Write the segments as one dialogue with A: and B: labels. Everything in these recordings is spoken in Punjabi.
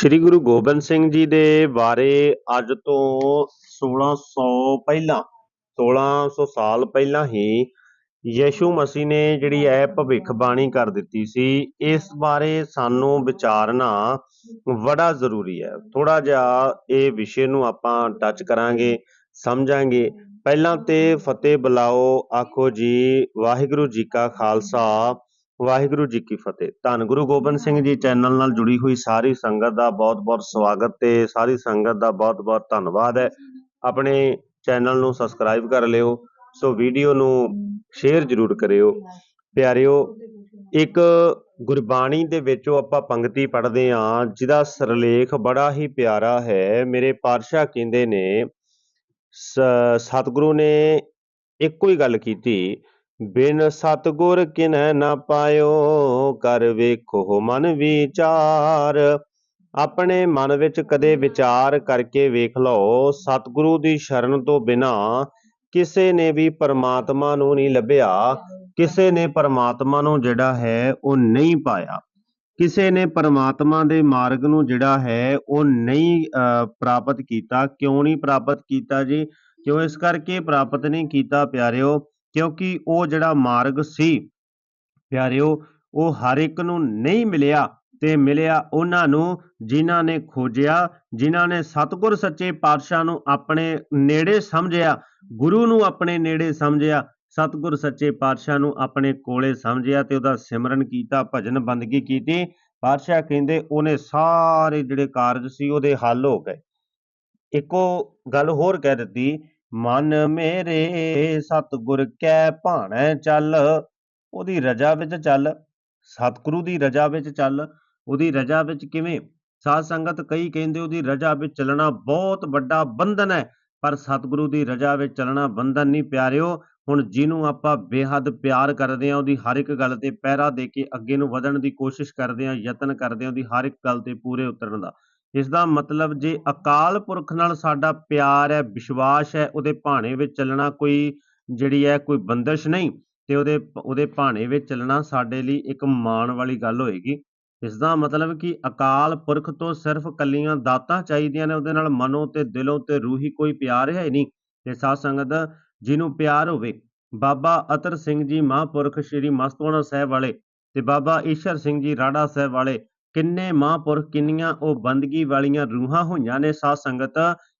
A: ਸ੍ਰੀ ਗੁਰੂ ਗੋਬਿੰਦ ਸਿੰਘ ਜੀ ਦੇ ਬਾਰੇ ਅੱਜ ਤੋਂ 1600 ਪਹਿਲਾਂ 1600 ਸਾਲ ਪਹਿਲਾਂ ਹੀ ਯਿਸੂ ਮਸੀਹ ਨੇ ਜਿਹੜੀ ਹੈ ਭਵਿੱਖਬਾਣੀ ਕਰ ਦਿੱਤੀ ਸੀ, ਇਸ ਬਾਰੇ ਸਾਨੂੰ ਵਿਚਾਰਨਾ ਬੜਾ ਜ਼ਰੂਰੀ ਹੈ ਥੋੜਾ ਜਿਹਾ ਇਹ ਵਿਸ਼ੇ ਨੂੰ ਆਪਾਂ ਟੱਚ ਕਰਾਂਗੇ, ਸਮਝਾਂਗੇ। ਪਹਿਲਾਂ ਤੇ ਫਤਿਹ ਬੁਲਾਓ, ਆਖੋ ਜੀ, ਵਾਹਿਗੁਰੂ ਜੀ ਕਾ ਖਾਲਸਾ। ਵਾਹਿਗੁਰੂ ਜੀ ਕੀ ਫਤਿਹ। ਧੰਨ ਗੁਰੂ ਗੋਬਿੰਦ ਸਿੰਘ ਜੀ ਚੈਨਲ ਨਾਲ ਜੁੜੀ ਹੋਈ ਸਾਰੀ ਸੰਗਤ ਦਾ ਬਹੁਤ-ਬਹੁਤ ਸਵਾਗਤ ਤੇ ਸਾਰੀ ਸੰਗਤ ਦਾ ਬਹੁਤ-ਬਹੁਤ ਧੰਨਵਾਦ ਹੈ। ਆਪਣੇ ਚੈਨਲ ਨੂੰ ਸਬਸਕ੍ਰਾਈਬ ਕਰ ਲਿਓ, ਸੋ ਵੀਡੀਓ ਨੂੰ ਸ਼ੇਅਰ ਜ਼ਰੂਰ ਕਰਿਓ। ਪਿਆਰਿਓ, ਇੱਕ ਗੁਰਬਾਣੀ ਦੇ ਵਿੱਚੋਂ ਆਪਾਂ ਪੰਕਤੀ ਪੜ੍ਹਦੇ ਹਾਂ, ਜਿਹਦਾ ਸਰਲੇਖ ਬੜਾ ਹੀ ਪਿਆਰਾ ਹੈ। ਮੇਰੇ ਪਾਤਸ਼ਾਹ ਕਹਿੰਦੇ ਨੇ ਸਤਿਗੁਰੂ ਨੇ ਇੱਕੋ ਹੀ ਗੱਲ ਕੀਤੀ ਬਿਨ ਸਤਿਗੁਰ ਕਿਨੈ ਨਾ ਪਾਇਓ ਕਰ ਵੇਖੋ ਮਨ ਵਿਚਾਰ। ਆਪਣੇ ਮਨ ਵਿੱਚ ਕਦੇ ਵਿਚਾਰ ਕਰਕੇ ਵੇਖ ਲਓ ਸਤਿਗੁਰੂ ਦੀ ਸ਼ਰਨ ਤੋਂ ਬਿਨਾ ਕਿਸੇ ਨੇ ਵੀ ਪਰਮਾਤਮਾ ਨੂੰ ਨਹੀਂ ਲੱਭਿਆ। ਕਿਸੇ ਨੇ ਪਰਮਾਤਮਾ ਨੂੰ ਜਿਹੜਾ ਹੈ ਉਹ ਨਹੀਂ ਪਾਇਆ। ਕਿਸੇ ਨੇ ਪਰਮਾਤਮਾ ਦੇ ਮਾਰਗ ਨੂੰ ਜਿਹੜਾ ਹੈ ਉਹ ਨਹੀਂ ਅਹ, ਪ੍ਰਾਪਤ ਕੀਤਾ। ਕਿਉਂ ਨਹੀਂ ਪ੍ਰਾਪਤ ਕੀਤਾ ਜੀ? ਕਿਉਂ ਇਸ ਕਰਕੇ ਪ੍ਰਾਪਤ ਨਹੀਂ ਕੀਤਾ ਪਿਆਰਿਓ? ਕਿਉਂਕਿ ਉਹ ਜਿਹੜਾ ਮਾਰਗ ਸੀ, ਪਿਆਰਿਓ, ਉਹ ਹਰ ਇੱਕ ਨੂੰ ਨਹੀਂ ਮਿਲਿਆ ਤੇ ਮਿਲਿਆ ਉਹਨਾਂ ਨੂੰ ਜਿਨ੍ਹਾਂ ਨੇ ਖੋਜਿਆ, ਜਿਨ੍ਹਾਂ ਨੇ ਸਤਿਗੁਰ ਸੱਚੇ ਪਾਤਸ਼ਾਹ ਨੂੰ ਆਪਣੇ ਨੇੜੇ ਸਮਝਿਆ, ਗੁਰੂ ਨੂੰ ਆਪਣੇ ਨੇੜੇ ਸਮਝਿਆ, ਸਤਿਗੁਰ ਸੱਚੇ ਪਾਤਸ਼ਾਹ ਨੂੰ ਆਪਣੇ ਕੋਲੇ ਸਮਝਿਆ ਤੇ ਉਹਦਾ ਸਿਮਰਨ ਕੀਤਾ, ਭਜਨ ਬੰਦਗੀ ਕੀਤੀ। ਪਾਤਸ਼ਾਹ ਕਹਿੰਦੇ ਉਹਨੇ ਸਾਰੇ ਜਿਹੜੇ ਕਾਰਜ ਸੀ ਉਹਦੇ ਹੱਲ ਹੋ ਗਏ। ਇੱਕੋ ਗੱਲ ਹੋਰ ਕਹਿ ਦਿੱਤੀ ਮਨ ਮੇਰੇ, ਸਤਿਗੁਰ ਕੈ ਭਾਣੈ ਚੱਲ, ਉਹਦੀ ਰਜਾ ਵਿੱਚ ਚੱਲ, ਸਤਿਗੁਰੂ ਦੀ ਰਜਾ ਵਿੱਚ ਚੱਲ, ਉਹਦੀ ਰਜਾ ਵਿੱਚ ਕਿਵੇਂ? ਸਾਧ ਸੰਗਤ ਕਈ ਕਹਿੰਦੇ ਉਹਦੀ ਰਜਾ ਵਿੱਚ ਚੱਲਣਾ ਬਹੁਤ ਵੱਡਾ ਬੰਧਨ ਹੈ, ਪਰ ਸਤਿਗੁਰੂ ਦੀ ਰਜਾ ਵਿੱਚ ਚੱਲਣਾ ਬੰਧਨ ਨਹੀਂ, ਪਿਆਰਿਓ, ਹੁਣ ਜਿਹਨੂੰ ਆਪਾਂ ਬੇਹੱਦ ਪਿਆਰ ਕਰਦੇ ਆ ਉਹਦੀ ਹਰ ਇੱਕ ਗੱਲ ਤੇ ਪਹਿਰਾ ਦੇ ਕੇ ਅੱਗੇ ਨੂੰ ਵਧਣ ਦੀ ਕੋਸ਼ਿਸ਼ ਕਰਦੇ ਆ ਯਤਨ ਕਰਦੇ ਆ ਉਹਦੀ ਹਰ ਇੱਕ ਗੱਲ ਤੇ ਪੂਰੇ ਉਤਰਨ ਦਾ। ਇਸ ਦਾ ਮਤਲਬ ਜੇ ਅਕਾਲ ਪੁਰਖ ਨਾਲ ਸਾਡਾ ਪਿਆਰ ਹੈ, ਵਿਸ਼ਵਾਸ ਹੈ, ਉਹਦੇ ਭਾਣੇ ਵਿੱਚ ਚੱਲਣਾ ਕੋਈ ਜਿਹੜੀ ਹੈ ਕੋਈ ਬੰਦਸ਼ ਨਹੀਂ ਤੇ ਉਹਦੇ ਉਹਦੇ ਭਾਣੇ ਵਿੱਚ ਚੱਲਣਾ ਸਾਡੇ ਲਈ ਇੱਕ ਮਾਣ ਵਾਲੀ ਗੱਲ ਹੋਏਗੀ। ਇਸ ਦਾ ਮਤਲਬ ਕਿ ਅਕਾਲ ਪੁਰਖ ਤੋਂ ਸਿਰਫ ਕੱਲੀਆਂ ਦਾਤਾਂ ਚਾਹੀਦੀਆਂ ਨੇ, ਉਹਦੇ ਨਾਲ ਮਨੋਂ ਤੇ ਦਿਲੋਂ ਤੇ ਰੂਹੀ ਕੋਈ ਪਿਆਰ ਹੈ ਹੀ ਨਹੀਂ ਤੇ ਸਾਧ ਸੰਗਤ ਜਿਹਨੂੰ ਪਿਆਰ ਹੋਵੇ, ਬਾਬਾ ਅਤਰ ਸਿੰਘ ਜੀ ਮਹਾਂਪੁਰਖ ਸ੍ਰੀ ਮਸਤਵਾਣਾ ਸਾਹਿਬ ਵਾਲੇ ਤੇ ਬਾਬਾ ਈਸ਼ਰ ਸਿੰਘ ਜੀ ਰਾੜਾ ਸਾਹਿਬ ਵਾਲੇ ਕਿੰਨੇ ਮਹਾਂਪੁਰਖ ਕਿੰਨੀਆਂ ਉਹ ਬੰਦਗੀ ਵਾਲੀਆਂ ਰੂਹਾਂ ਹੋਈਆਂ ਨੇ ਸਾਧ ਸੰਗਤ,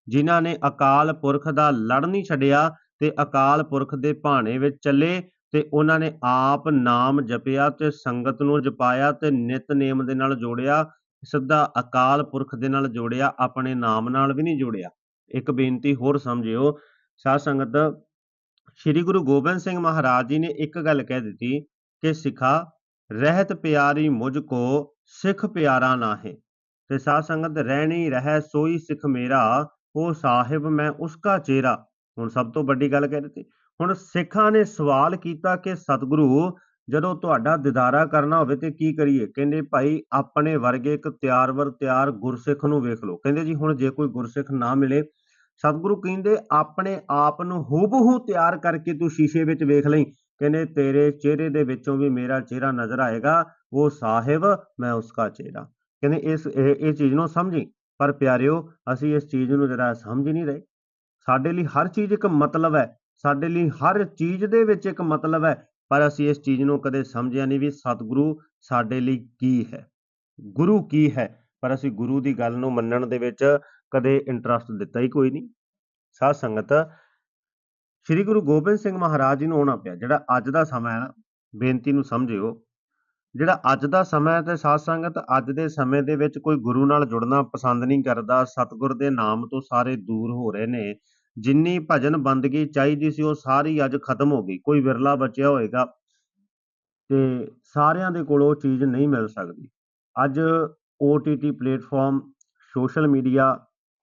A: ਜਿਨ੍ਹਾਂ ਨੇ ਅਕਾਲ ਪੁਰਖ ਦਾ ਲੜ ਨਹੀਂ ਛੱਡਿਆ ਤੇ ਅਕਾਲ ਪੁਰਖ ਦੇ ਭਾਣੇ ਵਿੱਚ ਚੱਲੇ ਤੇ ਉਹਨਾਂ ਨੇ ਆਪ ਨਾਮ ਜਪਿਆ ਤੇ ਸੰਗਤ ਨੂੰ ਜਪਾਇਆ ਤੇ ਨਿਤਨੇਮ ਦੇ ਨਾਲ ਜੋੜਿਆ, ਸਿੱਧਾ ਅਕਾਲ ਪੁਰਖ ਦੇ ਨਾਲ ਜੋੜਿਆ, ਆਪਣੇ ਨਾਮ ਨਾਲ ਵੀ ਨਹੀਂ ਜੋੜਿਆ। ਇੱਕ ਬੇਨਤੀ ਹੋਰ ਸਮਝਿਓ, ਸਾਧ ਸੰਗਤ, ਸ੍ਰੀ ਗੁਰੂ ਗੋਬਿੰਦ ਸਿੰਘ ਮਹਾਰਾਜ ਜੀ ਨੇ ਇੱਕ ਗੱਲ ਕਹਿ ਦਿੱਤੀ ਕਿ ਸਿਖਾ ਰਹਿਤ ਪਿਆਰੀ ਮੁਝ ਕੋ ਸਿੱਖ ਪਿਆਰਾ ਨਾਹੇ। ਤੇ ਸਾਧ ਸੰਗਤ, ਰਹਿਣੀ ਰਹਿ ਸੋਈ ਸਿੱਖ ਮੇਰਾ, ਉਹ ਸਾਹਿਬ ਮੈਂ ਉਸਕਾ ਚਿਹਰਾ ਹੁਣ ਸਭ ਤੋਂ ਵੱਡੀ ਗੱਲ ਕਹਿ ਦਿੱਤੀ। ਹੁਣ ਸਿੱਖਾਂ ਨੇ ਸਵਾਲ ਕੀਤਾ ਕਿ ਸਤਿਗੁਰੂ, ਜਦੋਂ ਤੁਹਾਡਾ ਦਿਦਾਰਾ ਕਰਨਾ ਹੋਵੇ ਤੇ ਕੀ ਕਰੀਏ? ਕਹਿੰਦੇ ਭਾਈ, ਆਪਣੇ ਵਰਗੇ ਇੱਕ ਤਿਆਰ ਵਰ ਤਿਆਰ ਗੁਰਸਿੱਖ ਨੂੰ ਵੇਖ ਲਓ। ਕਹਿੰਦੇ ਜੀ, ਹੁਣ ਜੇ ਕੋਈ ਗੁਰਸਿੱਖ ਨਾ ਮਿਲੇ, ਸਤਿਗੁਰੂ ਕਹਿੰਦੇ, ਆਪਣੇ ਆਪ ਨੂੰ ਹੂਬਹੂ ਤਿਆਰ ਕਰਕੇ ਤੂੰ ਸ਼ੀਸ਼ੇ ਵਿੱਚ ਵੇਖ ਲਈ। ਕਹਿੰਦੇ ਤੇਰੇ ਚਿਹਰੇ ਦੇ ਵਿੱਚੋਂ ਵੀ ਮੇਰਾ ਚਿਹਰਾ ਨਜ਼ਰ ਆਏਗਾ, ਉਹ ਸਾਹਿਬ, ਮੈਂ ਉਸਕਾ ਚਿਹਰਾ। ਕਹਿੰਦੇ ਇਸ, ਇਹ ਚੀਜ਼ ਨੂੰ ਸਮਝੀ। ਪਰ ਪਿਆਰਿਓ, ਅਸੀਂ ਇਸ ਚੀਜ਼ ਨੂੰ ਜਿਹੜਾ ਸਮਝ ਨਹੀਂ ਰਹੇ। ਸਾਡੇ ਲਈ ਹਰ ਚੀਜ਼ ਇੱਕ ਮਤਲਬ ਹੈ। ਸਾਡੇ ਲਈ ਹਰ ਚੀਜ਼ ਦੇ ਵਿੱਚ ਇੱਕ ਮਤਲਬ ਹੈ। ਪਰ ਅਸੀਂ ਇਸ ਚੀਜ਼ ਨੂੰ ਕਦੇ ਸਮਝਿਆ ਨਹੀਂ ਵੀ ਸਤਿਗੁਰੂ ਸਾਡੇ ਲਈ ਕੀ ਹੈ। ਗੁਰੂ ਕੀ ਹੈ? ਪਰ ਅਸੀਂ ਗੁਰੂ ਦੀ ਗੱਲ ਨੂੰ ਮੰਨਣ ਦੇ ਵਿੱਚ ਕਦੇ ਇੰਟਰਸਟ ਦਿੱਤਾ ਹੀ ਕੋਈ ਨਹੀਂ। ਸਾਧ ਸੰਗਤ ਸ੍ਰੀ ਗੁਰੂ ਗੋਬਿੰਦ ਸਿੰਘ ਮਹਾਰਾਜ ਜੀ ਨੂੰ ਆਉਣਾ ਪਿਆ, ਜਿਹੜਾ ਅੱਜ ਦਾ ਸਮਾਂ ਹੈ ਨਾ, ਬੇਨਤੀ ਨੂੰ ਸਮਝਿਓ। ਜਿਹੜਾ ਅੱਜ ਦਾ ਸਮਾਂ ਹੈ ਤੇ ਸਾਧ ਸੰਗਤ ਅੱਜ ਦੇ ਸਮੇਂ ਦੇ ਵਿੱਚ ਕੋਈ ਗੁਰੂ ਨਾਲ ਜੁੜਨਾ ਪਸੰਦ ਨਹੀਂ ਕਰਦਾ, ਸਤਿਗੁਰ ਦੇ ਨਾਮ ਤੋਂ ਸਾਰੇ ਦੂਰ ਹੋ ਰਹੇ ਨੇ। ਜਿੰਨੀ ਭਜਨ ਬੰਦਗੀ ਚਾਹੀਦੀ ਸੀ, ਉਹ ਸਾਰੀ ਅੱਜ ਖਤਮ ਹੋ ਗਈ। ਕੋਈ ਵਿਰਲਾ ਬਚਿਆ ਹੋਏਗਾ ਤੇ ਸਾਰਿਆਂ ਦੇ ਕੋਲ ਉਹ ਚੀਜ਼ ਨਹੀਂ ਮਿਲ ਸਕਦੀ। ਅੱਜ OTT ਪਲੇਟਫਾਰਮ ਸੋਸ਼ਲ ਮੀਡੀਆ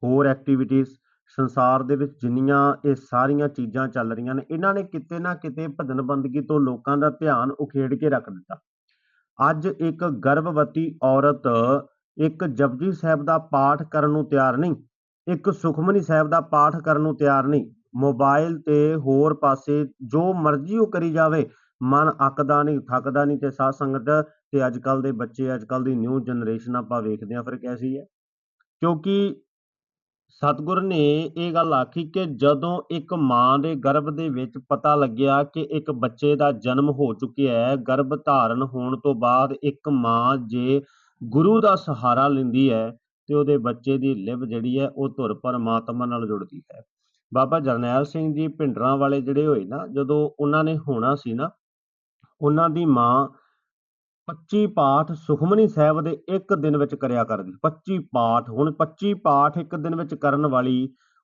A: ਹੋਰ ਐਕਟੀਵਿਟੀਜ਼ ਸੰਸਾਰ ਦੇ ਵਿੱਚ ਜਿੰਨੀਆਂ ਇਹ ਸਾਰੀਆਂ ਚੀਜ਼ਾਂ ਚੱਲ ਰਹੀਆਂ ਨੇ, ਇਹਨਾਂ ਨੇ ਕਿਤੇ ਨਾ ਕਿਤੇ ਭਜਨ ਬੰਦਗੀ ਤੋਂ ਲੋਕਾਂ ਦਾ ਧਿਆਨ ਉਖੇੜ ਕੇ ਰੱਖ ਦਿੱਤਾ। ਅੱਜ ਇੱਕ ਗਰਭਵਤੀ ਔਰਤ ਇੱਕ ਜਪਜੀ ਸਾਹਿਬ ਦਾ ਪਾਠ ਕਰਨ ਨੂੰ ਤਿਆਰ ਨਹੀਂ, ਇੱਕ ਸੁਖਮਨੀ ਸਾਹਿਬ ਦਾ ਪਾਠ ਕਰਨ ਨੂੰ ਤਿਆਰ ਨਹੀਂ। ਮੋਬਾਈਲ ਤੇ ਹੋਰ ਪਾਸੇ ਜੋ ਮਰਜ਼ੀ ਉਹ ਕਰੀ ਜਾਵੇ, ਮਨ ਅੱਕਦਾ ਨਹੀਂ, ਥੱਕਦਾ ਨਹੀਂ ਤੇ ਸਾਧ ਸੰਗਤ ਤੇ ਅੱਜ ਕੱਲ ਦੇ ਬੱਚੇ, ਅੱਜ ਕੱਲ ਦੀ ਨਿਊ ਜਨਰੇਸ਼ਨ ਆਪਾਂ ਵੇਖਦੇ ਆ ਫਿਰ ਕੈਸੀ ਹੈ। ਕਿਉਂਕਿ ਸਤਿਗੁਰ ਨੇ ਇਹ ਗੱਲ ਆਖੀ ਕਿ ਜਦੋਂ ਇੱਕ ਮਾਂ ਦੇ ਗਰਭ ਦੇ ਵਿੱਚ ਪਤਾ ਲੱਗਿਆ ਕਿ ਇੱਕ ਬੱਚੇ ਦਾ ਜਨਮ ਹੋ ਚੁੱਕਿਆ ਹੈ, ਗਰਭ ਧਾਰਨ ਹੋਣ ਤੋਂ ਬਾਅਦ ਇੱਕ ਮਾਂ ਜੇ ਗੁਰੂ ਦਾ ਸਹਾਰਾ ਲੈਂਦੀ ਹੈ ਤੇ ਉਹਦੇ ਬੱਚੇ ਦੀ ਲਿਵ ਜਿਹੜੀ ਹੈ ਉਹ ਧੁਰ ਪਰਮਾਤਮਾ ਨਾਲ ਜੁੜਦੀ ਹੈ। ਬਾਬਾ ਜਰਨੈਲ ਸਿੰਘ ਜੀ ਭਿੰਡਰਾਂ ਵਾਲੇ ਜਿਹੜੇ ਹੋਏ ਨਾ, ਜਦੋਂ ਉਹਨਾਂ ਨੇ ਹੋਣਾ ਸੀ ਨਾ, ਉਹਨਾਂ ਦੀ ਮਾਂ 25 ਪਾਠ ਸੁਖਮਨੀ ਸਾਹਿਬ ਦੇ ਇੱਕ ਦਿਨ ਵਿੱਚ ਕਰਿਆ ਕਰਦੀ। 25 ਪਾਠ, ਹੁਣ 25 ਪਾਠ ਇੱਕ ਦਿਨ ਵਿੱਚ ਕਰਨ ਵਾਲੀ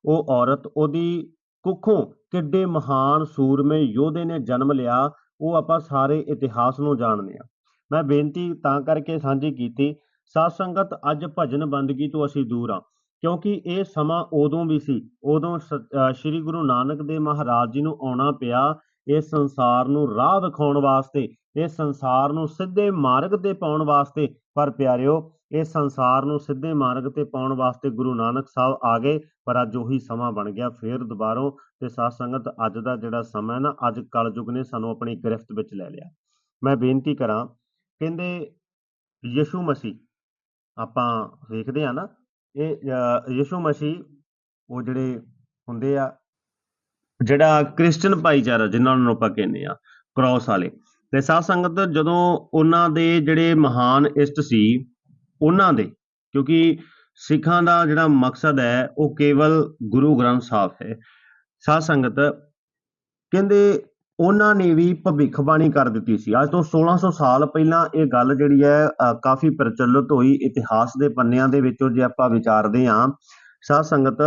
A: ਉਹ ਔਰਤ, ਉਹਦੀ ਕੁੱਖੋਂ ਕਿੱਡੇ ਮਹਾਨ ਸੂਰਮੇ ਯੋਧੇ ਨੇ ਜਨਮ ਲਿਆ, ਉਹ ਆਪਾਂ ਸਾਰੇ ਇਤਿਹਾਸ ਨੂੰ ਜਾਣਦੇ ਆ ਮੈਂ ਬੇਨਤੀ ਤਾਂ ਕਰਕੇ ਸਾਂਝੀ ਕੀਤੀ, ਸਾਧ ਸੰਗਤ ਅੱਜ ਭਜਨ ਬੰਦਗੀ ਤੋਂ ਅਸੀਂ ਦੂਰ ਆ ਕਿਉਂਕਿ ਇਹ ਸਮਾਂ ਉਦੋਂ ਵੀ ਸੀ, ਉਦੋਂ ਸ੍ਰੀ ਗੁਰੂ ਨਾਨਕ ਦੇਵ ਮਹਾਰਾਜ ਜੀ ਨੂੰ ਆਉਣਾ ਪਿਆ ਇਸ ਸੰਸਾਰ ਨੂੰ ਰਾਹ ਦਿਖਾਉਣ ਵਾਸਤੇ ਇਸ ਸੰਸਾਰ ਨੂੰ ਸਿੱਧੇ ਮਾਰਗ ਤੇ ਪਾਉਣ ਵਾਸਤੇ। ਪਰ ਪਿਆਰਿਓ ਇਸ ਸੰਸਾਰ ਨੂੰ ਸਿੱਧੇ ਮਾਰਗ ਤੇ ਪਾਉਣ ਵਾਸਤੇ ਗੁਰੂ ਨਾਨਕ ਸਾਹਿਬ ਆ ਗਏ ਪਰ ਅੱਜ ਉਹੀ ਸਮਾਂ ਬਣ ਗਿਆ ਫੇਰ ਦੁਬਾਰੋਂ। ਤੇ ਸਾਧ ਸੰਗਤ ਅੱਜ ਦਾ ਜਿਹੜਾ ਸਮਾਂ ਨਾ ਅੱਜ ਕਲਯੁਗ ਨੇ ਸਾਨੂੰ ਆਪਣੀ ਗ੍ਰਿਫਤ ਵਿੱਚ ਲੈ ਲਿਆ। ਮੈਂ ਬੇਨਤੀ ਕਰਾਂ ਕਹਿੰਦੇ ਯਿਸੂ ਮਸੀਹ ਆਪਾਂ ਵੇਖਦੇ ਆ ਨਾ ਇਹ ਅਹ, ਯਿਸੂ ਮਸੀਹ ਉਹ ਜਿਹੜੇ ਹੁੰਦੇ ਆ ਜਿਹੜਾ ਕ੍ਰਿਸਚੀਅਨ ਭਾਈਚਾਰਾ ਜਿਨ੍ਹਾਂ ਨੂੰ ਆਪਾਂ ਕਹਿੰਦੇ ਆ ਕ੍ਰਾਸ ਵਾਲੇ। ਤੇ ਸਾਧ ਸੰਗਤ ਜਦੋਂ ਉਹਨਾਂ ਦੇ ਜਿਹੜੇ ਮਹਾਨ ਇਸ਼ਟ ਸੀ ਉਹਨਾਂ ਦੇ ਕਿਉਂਕਿ ਸਿੱਖਾਂ ਦਾ ਜਿਹੜਾ ਮਕਸਦ ਹੈ ਉਹ ਕੇਵਲ ਗੁਰੂ ਗ੍ਰੰਥ ਸਾਹਿਬ ਹੈ। ਸਾਧ ਸੰਗਤ ਕਹਿੰਦੇ ਉਹਨਾਂ ਨੇ ਵੀ ਭਵਿੱਖਬਾਣੀ ਕਰ ਦਿੱਤੀ ਸੀ। ਅੱਜ ਤੋਂ 1600 ਸਾਲ ਪਹਿਲਾਂ ਇਹ ਗੱਲ ਜਿਹੜੀ ਹੈ ਅ, ਕਾਫੀ ਪ੍ਰਚਲਿਤ ਹੋਈ ਇਤਿਹਾਸ ਦੇ ਪੰਨਿਆਂ ਦੇ ਵਿੱਚੋਂ ਜੇ ਆਪਾਂ ਵਿਚਾਰਦੇ ਹਾਂ ਸਾਧ ਸੰਗਤ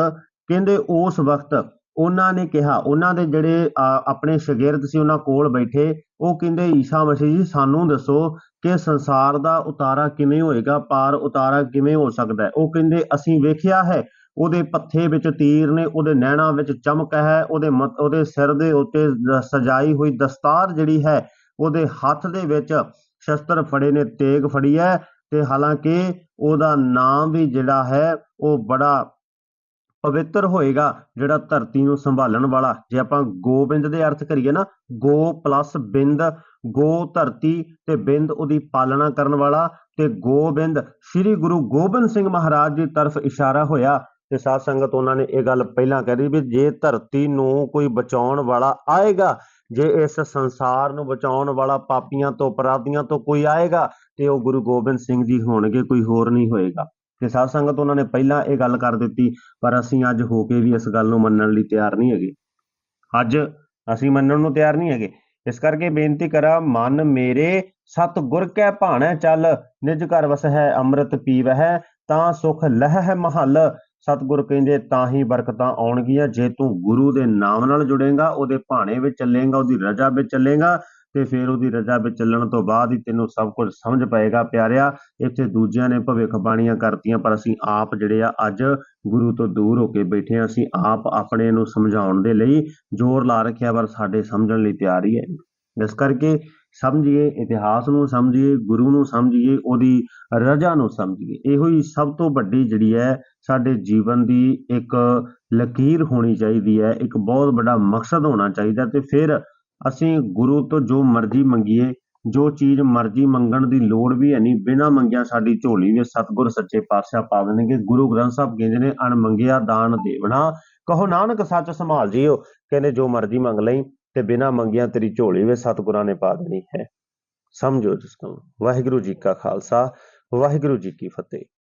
A: ਕਹਿੰਦੇ ਉਸ ਵਕਤ ਉਹਨਾਂ ਨੇ ਕਿਹਾ, ਉਹਨਾਂ ਦੇ ਜਿਹੜੇ ਆਪਣੇ ਸ਼ਾਗਿਰਦ ਸੀ ਉਹਨਾਂ ਕੋਲ ਬੈਠੇ, ਉਹ ਕਹਿੰਦੇ, ਈਸਾ ਮਸੀਹ ਜੀ, ਸਾਨੂੰ ਦੱਸੋ ਕਿ ਸੰਸਾਰ ਦਾ ਉਤਾਰਾ ਕਿਵੇਂ ਹੋਏਗਾ, ਪਾਰ ਉਤਾਰਾ ਕਿਵੇਂ ਹੋ ਸਕਦਾ ਉਹ ਕਹਿੰਦੇ, ਅਸੀਂ ਵੇਖਿਆ ਹੈ, ਉਹਦੇ ਪੱਥੇ ਵਿੱਚ ਤੀਰ ਨੇ, ਉਹਦੇ ਨੈਣਾਂ ਵਿੱਚ ਚਮਕ ਹੈ, ਉਹਦੇ ਮਤ- ਉਹਦੇ ਸਿਰ ਦੇ ਉੱਤੇ ਸਜਾਈ ਹੋਈ ਦਸਤਾਰ ਜਿਹੜੀ ਹੈ, ਉਹਦੇ ਹੱਥ ਦੇ ਵਿੱਚ ਸ਼ਸਤਰ ਫੜੇ ਨੇ, ਤੇਗ ਫੜੀ ਹੈ ਤੇ ਹਾਲਾਂਕਿ ਉਹਦਾ ਨਾਮ ਵੀ ਜਿਹੜਾ ਹੈ, ਉਹ ਬੜਾ ਪਵਿੱਤਰ ਹੋਏਗਾ, ਜਿਹੜਾ ਧਰਤੀ ਨੂੰ ਸੰਭਾਲਣ ਵਾਲਾ। ਜੇ ਆਪਾਂ ਗੋਬਿੰਦ ਦੇ ਅਰਥ ਕਰੀਏ ਨਾ, ਗੋ ਪਲੱਸ ਬਿੰਦ, ਗੋ ਧਰਤੀ ਤੇ ਬਿੰਦ ਉਹਦੀ ਪਾਲਣਾ ਕਰਨ ਵਾਲਾ ਤੇ ਗੋਬਿੰਦ, ਸ੍ਰੀ ਗੁਰੂ ਗੋਬਿੰਦ ਸਿੰਘ ਮਹਾਰਾਜ ਦੀ ਤਰਫ ਇਸ਼ਾਰਾ ਹੋਇਆ। ਤੇ ਸਾਧ ਸੰਗਤ ਉਹਨਾਂ ਨੇ ਇਹ ਗੱਲ ਪਹਿਲਾਂ ਕਹੀ ਵੀ ਜੇ ਧਰਤੀ ਨੂੰ ਕੋਈ ਬਚਾਉਣ ਵਾਲਾ ਆਏਗਾ, ਜੇ ਇਸ ਸੰਸਾਰ ਨੂੰ ਬਚਾਉਣ ਵਾਲਾ ਪਾਪੀਆਂ ਤੋਂ, ਅਪਰਾਧੀਆਂ ਤੋਂ ਕੋਈ ਆਏਗਾ, ਤੇ ਉਹ ਗੁਰੂ ਗੋਬਿੰਦ ਸਿੰਘ ਜੀ ਹੋਣਗੇ, ਕੋਈ ਹੋਰ ਨਹੀਂ ਹੋਏਗਾ। ਕਿ ਸਾਧ ਸੰਗਤ ਉਹਨਾਂ ਨੇ ਪਹਿਲਾਂ ਇਹ ਗੱਲ ਕਰ ਦਿੱਤੀ, ਪਰ ਅਸੀਂ ਅੱਜ ਹੋ ਕੇ ਵੀ ਇਸ ਗੱਲ ਨੂੰ ਮੰਨਣ ਲਈ ਤਿਆਰ ਨਹੀਂ ਹੈਗੇ। ਅੱਜ ਅਸੀਂ ਮੰਨਣ ਨੂੰ ਤਿਆਰ ਨਹੀਂ ਹੈਗੇ। ਇਸ ਕਰਕੇ ਬੇਨਤੀ ਕਰਾਂ, ਮਨ ਮੇਰੇ ਸਤ ਗੁਰ ਕੈ ਭਾਣੈ ਚੱਲ, ਨਿਜ ਘਰ ਵਸਹਿ ਅੰਮ੍ਰਿਤ ਪੀਵਹਿ, ਤਾਂ ਸੁਖ ਲਹਿ ਮਹੱਲ। ਸਤਿਗੁਰ ਕਹਿੰਦੇ, ਤਾਂ ਹੀ ਬਰਕਤਾਂ ਆਉਣਗੀਆਂ, ਜੇ ਤੂੰ ਗੁਰੂ ਦੇ ਨਾਮ ਨਾਲ ਜੁੜੇਗਾ, ਉਹਦੇ ਭਾਣੇ ਵਿੱਚ ਚੱਲੇਗਾ, ਉਹਦੀ ਰਜਾ ਵਿੱਚ ਚੱਲੇਗਾ ਤੇ ਫਿਰ ਉਹਦੀ ਰਜਾ ਵਿੱਚ ਚੱਲਣ ਤੋਂ ਬਾਅਦ ਹੀ ਤੈਨੂੰ ਸਭ ਕੁਝ ਸਮਝ ਪਏਗਾ ਪਿਆਰਿਆ। ਇੱਥੇ ਦੂਜਿਆਂ ਨੇ ਭਵਿੱਖਬਾਣੀਆਂ ਕਰਤੀਆਂ, ਪਰ ਅਸੀਂ ਆਪ ਜਿਹੜੇ ਆ ਅੱਜ ਗੁਰੂ ਤੋਂ ਦੂਰ ਹੋ ਕੇ ਬੈਠੇ ਹਾਂ, ਅਸੀਂ ਆਪ ਆਪਣੇ ਨੂੰ ਸਮਝਾਉਣ ਦੇ ਲਈ ਜ਼ੋਰ ਲਾ ਰੱਖਿਆ, ਪਰ ਸਾਡੇ ਸਮਝਣ ਲਈ ਤਿਆਰ ਹੀ ਹੈ। ਇਸ ਕਰਕੇ ਸਮਝੀਏ, ਇਤਿਹਾਸ ਨੂੰ ਸਮਝੀਏ, ਗੁਰੂ ਨੂੰ ਸਮਝੀਏ, ਉਹਦੀ ਰਜਾ ਨੂੰ ਸਮਝੀਏ। ਇਹੋ ਹੀ ਸਭ ਤੋਂ ਵੱਡੀ ਜਿਹੜੀ ਹੈ, ਸਾਡੇ ਜੀਵਨ ਦੀ ਇੱਕ ਲਕੀਰ ਹੋਣੀ ਚਾਹੀਦੀ ਹੈ, ਇੱਕ ਬਹੁਤ ਵੱਡਾ ਮਕਸਦ ਹੋਣਾ ਚਾਹੀਦਾ ਤੇ ਫਿਰ ਅਸੀਂ ਗੁਰੂ ਤੋਂ ਜੋ ਮਰਜ਼ੀ ਮੰਗੀਏ, ਜੋ ਚੀਜ਼ ਮਰਜ਼ੀ ਮੰਗਣ ਦੀ ਲੋੜ ਵੀ ਹੈ ਨਹੀਂ, ਬਿਨਾਂ ਮੰਗਿਆ ਸਾਡੀ ਝੋਲੀ ਵਿੱਚ ਸਤਿਗੁਰ ਸੱਚੇ ਪਾਤਸ਼ਾਹ ਪਾ ਦੇਣਗੇ ਗੁਰੂ ਗ੍ਰੰਥ ਸਾਹਿਬ ਕਹਿੰਦੇ ਨੇ, ਅਣ ਮੰਗਿਆ ਦਾਨ ਦੇਵਣਾ, ਕਹੋ ਨਾਨਕ ਸੱਚ ਸੰਭਾਲ ਜੀਓ। ਕਹਿੰਦੇ ਜੋ ਮਰਜ਼ੀ ਮੰਗ ਲਈ ਤੇ ਬਿਨਾਂ ਮੰਗਿਆ ਤੇਰੀ ਝੋਲੀ ਵਿੱਚ ਸਤਿਗੁਰਾਂ ਨੇ ਪਾ ਦੇਣੀ ਹੈ। ਸਮਝੋ ਜਿਸ ਨੂੰ ਵਾਹਿਗੁਰੂ ਜੀ ਕਾ ਖਾਲਸਾ, ਵਾਹਿਗੁਰੂ ਜੀ ਕੀ ਫਤਿਹ।